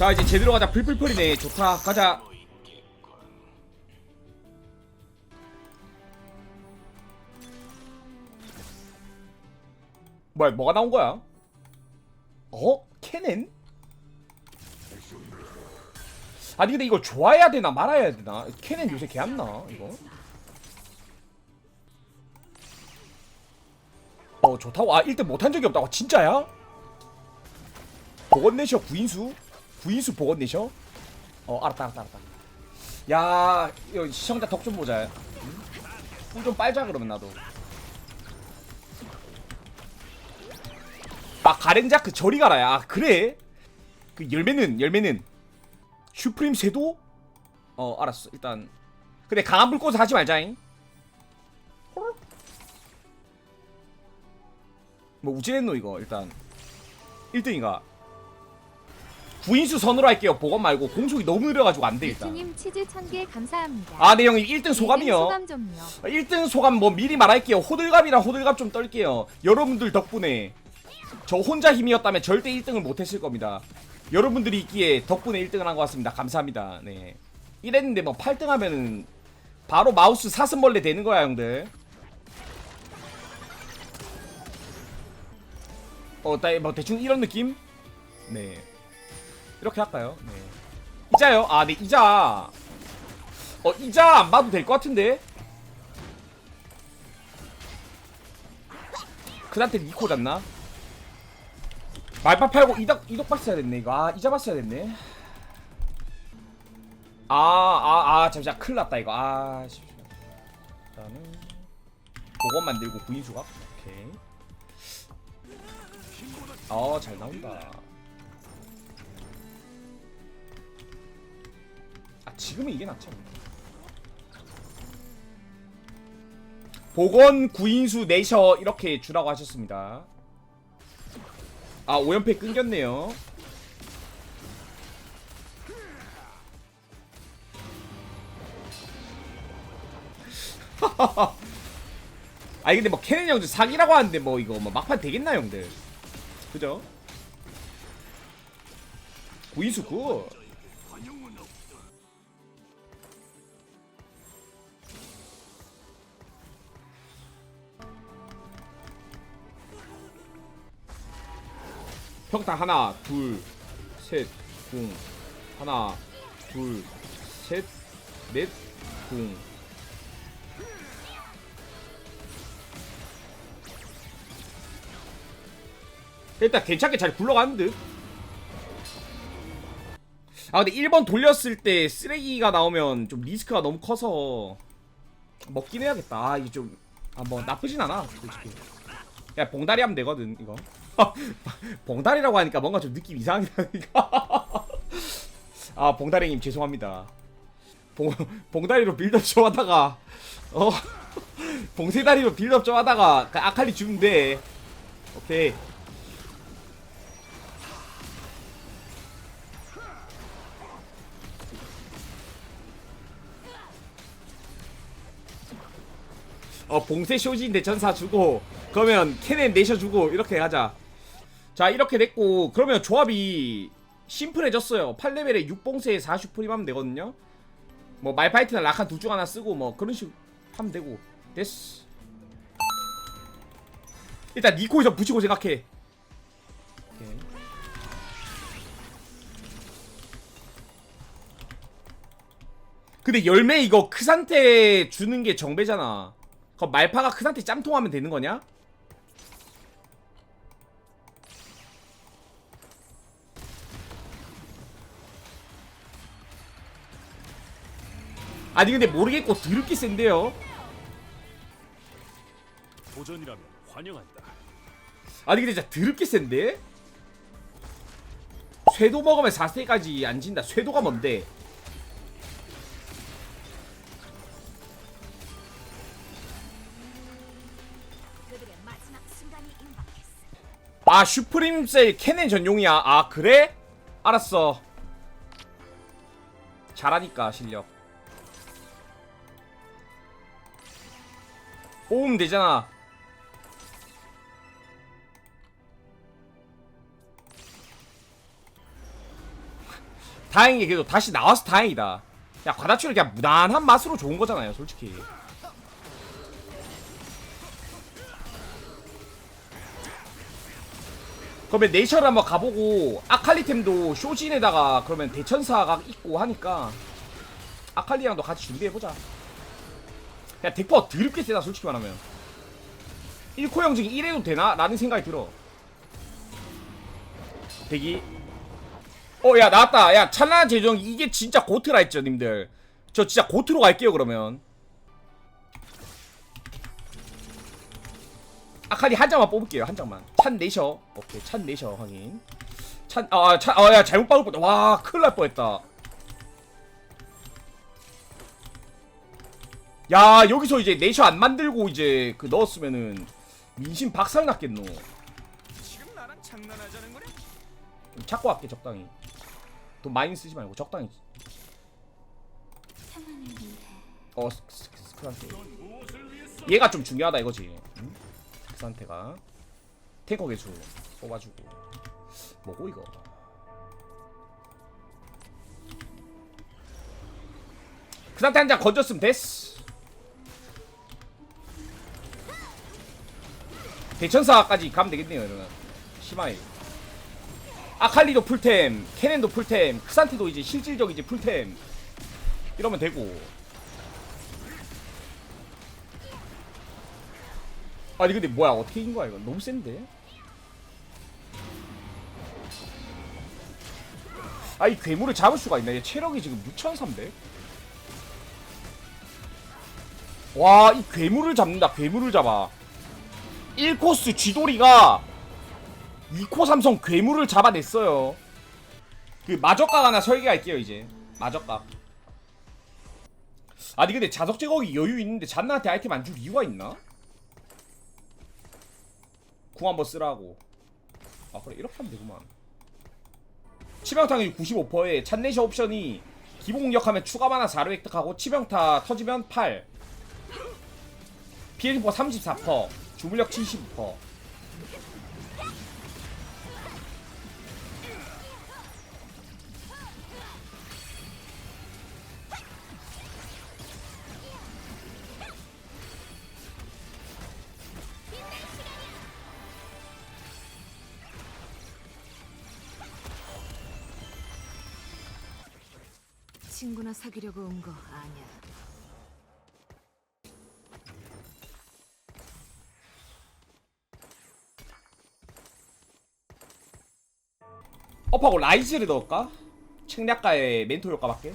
자 이제 제대로 가자. 풀풀풀이네. 좋다. 가자. 뭐야 뭐가 나온 거야? 어? 캐넨? 아니 근데 이거 좋아해야 되나 말아야 되나? 캐넨 요새 개 안 나 이거. 어 좋다고? 아 1등 못한 적이 없다고 진짜야? 보건 내셔 구인수? 구인수 보건 내셔? 어 알았다 알았다 알았다. 야 이거 시청자 덕 좀 보자. 꿀좀 빨자 그러면 나도. 아 가렌자크 저리 가라 야. 아, 그래? 그 열매는 열매는. 슈프림 쇠도? 어 알았어. 일단. 근데 강한 불꽃 하지 말자잉. 뭐 우찌랬노 이거 일단. 1등이가 구인수 선으로 할게요. 보건 말고 공속이 너무 느려가지고 안 돼 일단 유튜님 치즈 1000개 감사합니다. 아 네 형님. 1등 소감이요. 소감 좀요. 1등 소감 뭐 미리 말할게요. 호들갑이랑 호들갑 좀 떨게요. 여러분들 덕분에 저 혼자 힘이었다면 절대 1등을 못했을 겁니다. 여러분들이 있기에 덕분에 1등을 한 것 같습니다. 감사합니다. 네. 이랬는데 뭐 8등 하면은 바로 마우스 사슴벌레 되는 거야 형들. 어, 나, 뭐 대충 이런 느낌? 네 이렇게 할까요? 네. 이자요? 아, 네 이자. 어 이자 안 봐도 될 것 같은데? 그한테 이코 잤나? 말파 팔고 이덕 이덕 봤어야 됐네 이거. 아 이자 봤어야 됐네. 아 아 아 잠시만. 큰일 났다 이거. 아 씨. 일단은 보건 만들고 구인 수각 오케이. 어 잘 나온다 지금은 이게 낫지 않나 보건 구인수 내셔 이렇게 주라고 하셨습니다. 아 오연패 끊겼네요. 아니 근데 뭐 캐넨 형들 사기라고 하는데 뭐 이거 뭐 막판 되겠나 형들 그죠? 구인수 굿 평타 하나 둘셋궁 하나 둘셋넷궁 일단 괜찮게 잘 굴러가는 듯. 아 근데 1번 돌렸을 때 쓰레기가 나오면 좀 리스크가 너무 커서 먹긴 해야겠다. 아 이게 좀아뭐 나쁘진 않아 솔직히. 야 봉다리 하면 되거든 이거. 봉다리라고 하니까 뭔가 좀 느낌 이상하니까. 아 봉다리님 죄송합니다. 봉 봉다리로 빌드업 좀 하다가 어 봉세다리로 빌드업 좀 하다가 그 아칼리 주면 돼. 오케이. 어 봉쇄 쇼진 대천사 주고 그러면 캐넨 내셔 주고 이렇게 하자. 자 이렇게 됐고 그러면 조합이 심플해졌어요. 8레벨에 6봉쇄에 4슈프림 하면 되거든요. 뭐 말파이트나 라칸 둘 중 하나 쓰고 뭐 그런 식으로 하면 되고. 됐어. 일단 니코에서 붙이고 생각해. 오케이. 근데 열매 이거 크산테 주는 게 정배잖아. 그럼 말파가 크산테 짬통하면 되는 거냐? 아니 근데 모르겠고 드럽게 센데요 도전이라면 환영한다. 아니 근데 진짜 드럽게 센데? 쇠도 먹으면 4세까지 안 진다 쇠도가 뭔데? 아 슈프림셀 캐넨 전용이야 아 그래? 알았어 잘하니까 실력 뽑으면 되잖아. 다행히 그래도 다시 나와서 다행이다. 야 과다출이 그냥 무난한 맛으로 좋은 거잖아요 솔직히. 그러면 네이처를 한번 가보고 아칼리템도 쇼진에다가 그러면 대천사가 있고 하니까 아칼리랑도 같이 준비해보자 야 덱퍼 드럽게 세다 솔직히 말하면. 1코 형징 1해도 되나? 라는 생각이 들어. 대기 어야 나왔다. 야 찬란한 재정 이게 진짜 고트라 했죠 님들. 저 진짜 고트로 갈게요 그러면. 아칼리 한 장만 뽑을게요 한 장만. 찬 내셔. 오케이 찬 내셔 확인. 찬아찬아야 잘못 박을 뻔와 큰일 날 뻔했다 야 여기서 이제 내셔 안 만들고 이제 그 넣었으면은 민심 박살 났겠노. 지금 나랑 장난하자는 거냐? 찾고 갈게 적당히. 돈 많이 쓰지 말고 적당히. 어 스- 스크란테. 얘가 좀 중요하다 이거지. 응? 스크란테가. 탱커 개수 뽑아주고. 뭐고 이거? 그 상태 한장 건졌으면 됐어 대천사까지 가면 되겠네요 이러면 심하게 아칼리도 풀템, 케넨도 풀템, 크산티도 이제 실질적 이제 풀템 이러면 되고. 아니 근데 뭐야 어떻게 이긴 거야 이거 너무 센데? 아 이 괴물을 잡을 수가 있나? 얘 체력이 지금 6,300. 와 이 괴물을 잡는다. 괴물을 잡아. 1코스 쥐돌이가 2코 삼성 괴물을 잡아냈어요. 그 마적각 하나 설계할게요 이제. 마적각. 아니 근데 자석 제거기 여유 있는데 잔나한테 아이템 안 줄 이유가 있나? 궁 한번 쓰라고. 아 그래 이렇게 하면 되구만. 치명타율 95%에 찬네셔 옵션이 기본 공격하면 추가 만화 4로 획득하고 치명타 터지면 8 피해 증폭 34% 주물력 75% 친구나 사귀려고 온 거 아니야. 업하고 라이즈를 넣을까? 책략가의 멘토 효과밖에?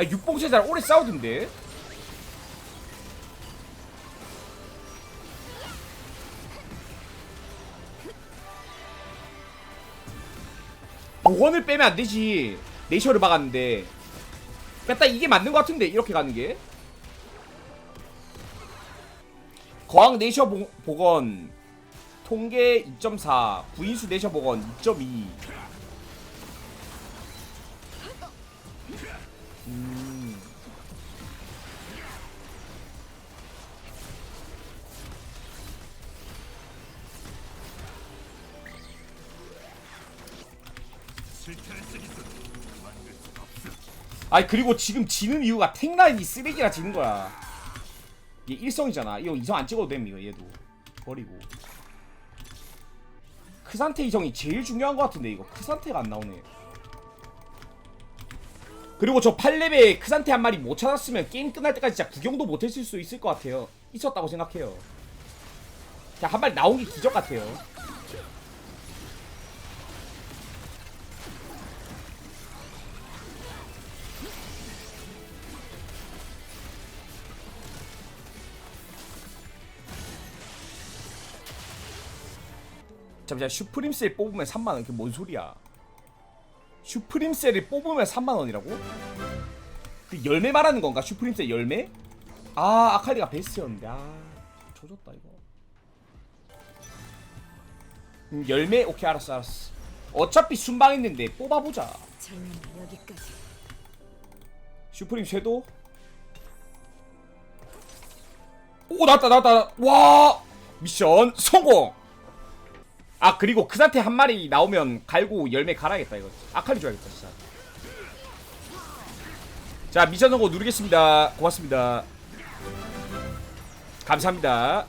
아 육봉체잘 오래 싸우던데? 복원을 빼면 안 되지. 네이셔를 박았는데. 뺐다 이게 맞는 것 같은데 이렇게 가는 게. 거항 네이셔 보, 복원 통계 2.4 구인수 네이셔 복원 2.2 아니 그리고 지금 지는 이유가 탱라인이 쓰레기라 지는 거야. 얘 일성이잖아. 이거 이성 안 찍어도 됨 이거 얘도. 버리고. 크산테 이성이 제일 중요한 것 같은데 이거. 크산테가 안 나오네. 그리고 저 8렙에 크산테 한 마리 못 찾았으면 게임 끝날 때까지 진짜 구경도 못 했을 수 있을 것 같아요. 있었다고 생각해요. 그냥 한 마리 나온 게 기적 같아요 잠시만 슈프림셀 뽑으면 3만원 그게 뭔 소리야 슈프림셀을 뽑으면 3만원이라고? 그 열매 말하는 건가? 슈프림스의 열매? 아 아칼리가 베스트였는데 아 조졌다 이거 음, 열매? 오케이 알았어 알았어 어차피 순방했는데 뽑아보자 젊은 여기까지. 슈프림 섀도 오 나왔다 나왔다 와 미션 성공 아 그리고 그 상태 한 마리 나오면 갈고 열매 갈아야겠다 이거. 아칼리 줘야겠다 진짜. 자 미션 성공 누르겠습니다. 고맙습니다. 감사합니다.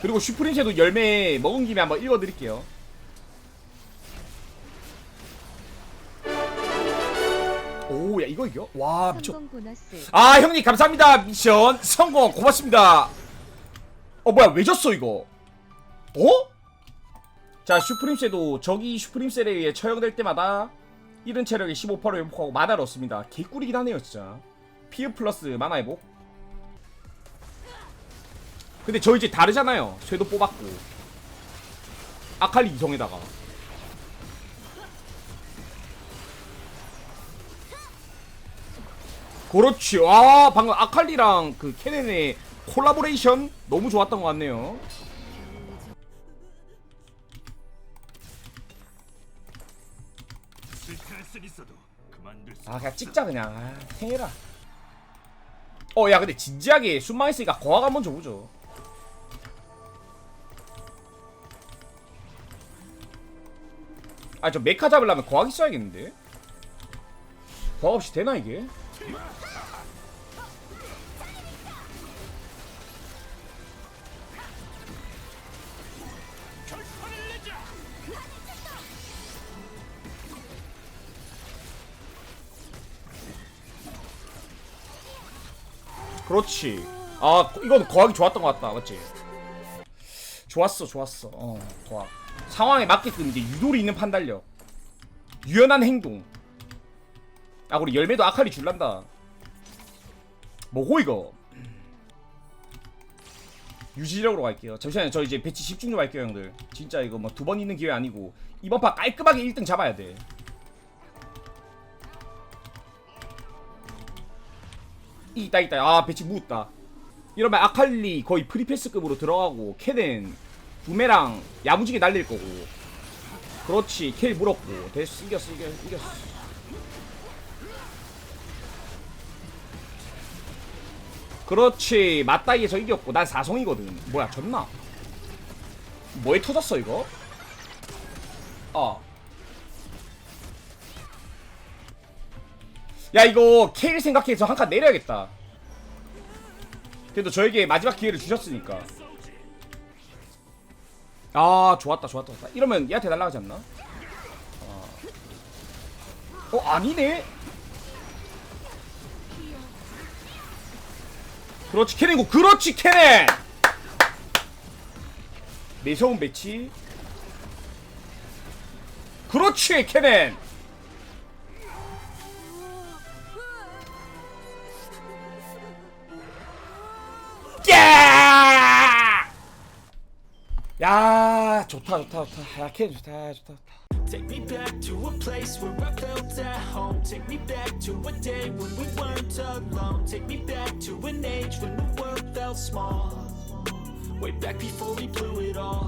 그리고 슈프림 섀도 열매 먹은 김에 한번 읽어드릴게요. 오 야 이거 이겨? 와 보너스. 아 형님 감사합니다. 미션 성공. 고맙습니다. 어 뭐야 왜 졌어 이거 어? 자 슈프림 셀도 적이 슈프림 셀에 의해 처형될 때마다 잃은 체력의 15%를 회복하고 마다를 얻습니다 개꿀이긴 하네요 진짜 피어 플러스 마나 회복 근데 저 이제 다르잖아요 쇠도 뽑았고 아칼리 이성에다가 그렇지. 와 방금 아칼리랑 그 케넨의 콜라보레이션 너무 좋았던 것 같네요. 아 그냥 찍자 그냥. 아, 행해라. 어 야 근데 진지하게 순망했으니까 거학 한번 줘보죠. 아 저 메카 잡으려면 거학 있어야겠는데. 거학 없이 되나 이게? 그렇지. 아 이건 거학이 좋았던 것 같다, 맞지? 좋았어, 좋았어. 어, 거학. 상황에 맞게끔 이제 유도리 있는 판단력, 유연한 행동. 아 우리 열매도 아칼리 줄란다. 뭐고 이거? 유지력으로 갈게요. 잠시만요. 저 이제 배치 집중 좀 할게요, 형들. 진짜 이거 뭐 두 번 있는 기회 아니고 이번 판 깔끔하게 1등 잡아야 돼. 있다 있다. 아 배치 묻었다. 이러면 아칼리 거의 프리패스급으로 들어가고 캐넨 부메랑 야무지게 날릴 거고. 그렇지 켈 물었고. 됐어 이겼어 이겼어 이겼어. 그렇지 맞다이에서 이겼고. 난 사성이거든. 뭐야 졌나? 뭐에 터졌어 이거? 어 야 이거 케일 생각해서 한 칸 내려야겠다. 그래도 저에게 마지막 기회를 주셨으니까. 아 좋았다 좋았다 좋았다. 이러면 얘한테 날라가지 않나? 어, 어 아니네? 그렇지 캐넨고. 그렇지 캐넨! 매서운 배치. 그렇지 캐넨 야 좋다 좋다 좋다 야 캐넨 좋다 좋다 좋다 Take me back to a place where I felt at home. Take me back to a day when we weren't alone. Take me back to an age when the world felt small. Way back before we blew it all.